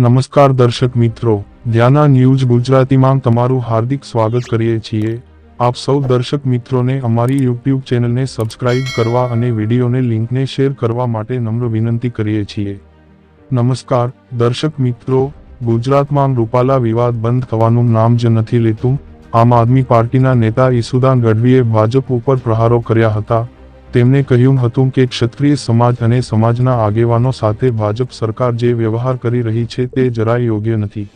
નમસ્કાર દર્શક મિત્રો, ધ્યાના ન્યૂઝ ગુજરાતીમાં તમારું હાર્દિક સ્વાગત કરીએ છીએ. આપ સૌ દર્શક મિત્રોને અમારી યુટ્યુબ ચેનલને સબસ્ક્રાઇબ કરવા અને વિડીયોને લિંકને શેર કરવા માટે નમ્ર વિનંતી કરીએ છીએ. નમસ્કાર, દર્શક મિત્રો, ગુજરાતમાં રૂપાલા વિવાદ બંધ થવાનું નામ જ નથી લેતું. આમ આદમી પાર્ટીના નેતા ઈસુદાન ગઢવીએ ભાજપ ઉપર પ્રહારો કર્યા હતા. તેમણે કહ્યું હતું કે ક્ષત્રિય સમાજ અને સમાજના આગેવાનો સાથે ભાજપ સરકાર જે વ્યવહાર કરી રહી છે તે જરાય યોગ્ય નથી.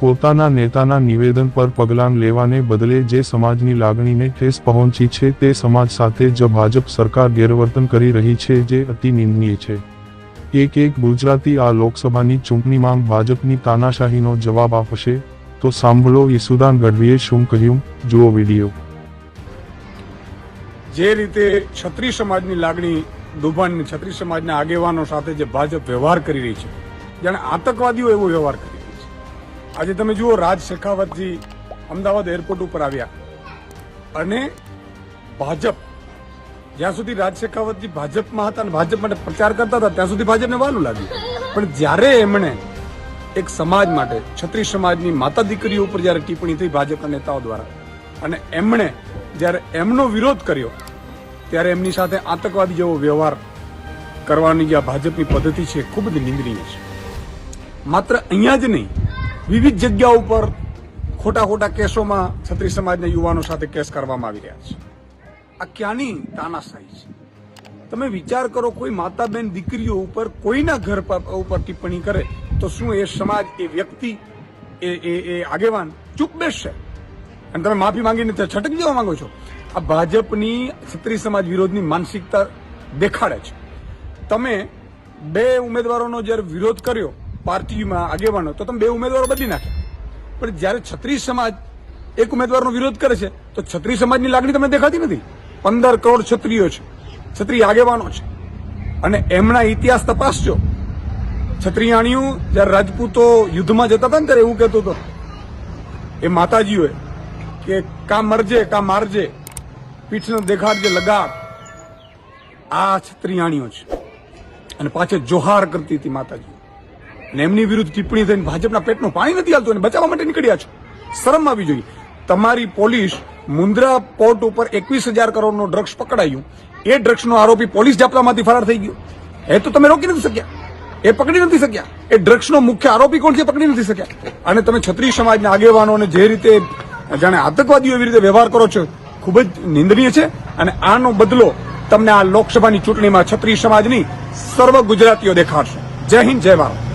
પોતાના નેતાના નિવેદન પર પગલાં લેવાને બદલે જે સમાજની લાગણીને ઠેસ પહોંચી છે તે સમાજ સાથે જ ભાજપ સરકાર ગેરવર્તન કરી રહી છે જે અતિ નિંદનીય છે. એક એક ગુજરાતી આ લોકસભાની ચૂંટણીમાં ભાજપની તાનાશાહીનો જવાબ આપશે, તો સાંભળો ઈસુદાન ગઢવીએ શું કહ્યું, જુઓ વીડિયો. જે રીતે છત્રી સમાજની લાગણી દુભાન છત્રી સમાજના આગેવાનો સાથે જે ભાજપ વ્યવહાર કરી રહી છે, જાણે આતંકવાદીઓ એવો વ્યવહાર કરી રહી છે. આજે તમે જુઓ, રાજ શેખાવતજી અમદાવાદ એરપોર્ટ ઉપર આવ્યા. અને ભાજપ, જ્યાં સુધી રાજ શેખાવતજી ભાજપમાં હતા અને ભાજપ માટે પ્રચાર કરતા હતા, ત્યાં સુધી ભાજપને વાલું લાગ્યું. પણ જ્યારે એમણે એક સમાજ માટે છત્રી સમાજની માતા દીકરીઓ ઉપર જ્યારે ટિપ્પણી થઈ ભાજપના નેતાઓ દ્વારા, અને એમણે જ્યારે એમનો વિરોધ કર્યો ત્યારે એમની સાથે આતંકવાદી જેવો વ્યવહાર કરવાની જે આ ભાજપની પદ્ધતિ છે ખૂબ જ નિંદનીય છે. માત્ર અહીંયા જ નહીં, વિવિધ જગ્યાઓ ઉપર ખોટા ખોટા કેસોમાં છત્રી સમાજના યુવાનો સાથે કેસ કરવામાં આવી રહ્યા છે. આ ક્યાંની તાનાશાહી છે? તમે વિચાર કરો, કોઈ માતા બેન દીકરીઓ ઉપર, કોઈના ઘર પર- ઉપર ટિપ્પણી કરે, તો શું એ સમાજ, એ વ્યક્તિ, એ એ આગેવાન ચૂપ બેસશે? અને તમે માફી માંગીને છટકી જવા માંગો છો? આ ભાજપની ક્ષત્રિય સમાજ વિરોધની માનસિકતા દેખાડે છે. તમે બે ઉમેદવારોનો જ્યારે વિરોધ કર્યો પાર્ટીમાં આગેવાનો, તો તમે બે ઉમેદવારો બદલી નાખ્યા. પણ જ્યારે છત્રીસ સમાજ એક ઉમેદવારનો વિરોધ કરે છે, તો છત્રીસ સમાજની લાગણી તમને દેખાતી નથી. પંદર કરોડ છત્રીઓ છે છત્રી આગેવાનો છે. અને એમના ઇતિહાસ તપાસજો. છત્રીયાણીઓ જ્યારે રાજપૂતો યુદ્ધમાં જતા હતા ને ત્યારે એવું કહેતો હતો. એ માતાજીઓએ કે કા મરજે કા મારજે. પીઠનો દેખાડ જે લગાડ, આ છત્રીયાણીઓ છે. અને પાછળ જોહાર કરતી હતી માતાજી. અને એમની વિરુદ્ધ ટિપ્પણી થઈને ભાજપના પેટનું પાણી નથી હાલતું અને બચાવવા માટે નીકળ્યા છો. શરમ આવી જોઈએ. તમારી પોલીસ મુન્દ્રા પોર્ટ ઉપર એકવીસ હજાર કરોડનો ડ્રગ્સ પકડાયું. એ ડ્રગ્સનો આરોપી પોલીસ જાપલામાંથી ફરાર થઈ ગયો. એ તો તમે રોકી નથી શક્યા. એ પકડી નથી શક્યા. એ ડ્રગ્સનો મુખ્ય આરોપી કોણ છે પકડી નથી શક્યા. અને તમે છત્રી સમાજના આગેવાનોને જે રીતે જાણે આતંકવાદીઓ એવી રીતે વ્યવહાર કરો છો ખૂબ જ નિંદનીય છે અને આનો બદલો તમને આ લોકસભાની ચૂંટણીમાં છત્રી સમાજની સર્વ ગુજરાતીઓ દેખાડશે. જય હિન્દ, જય ભારત.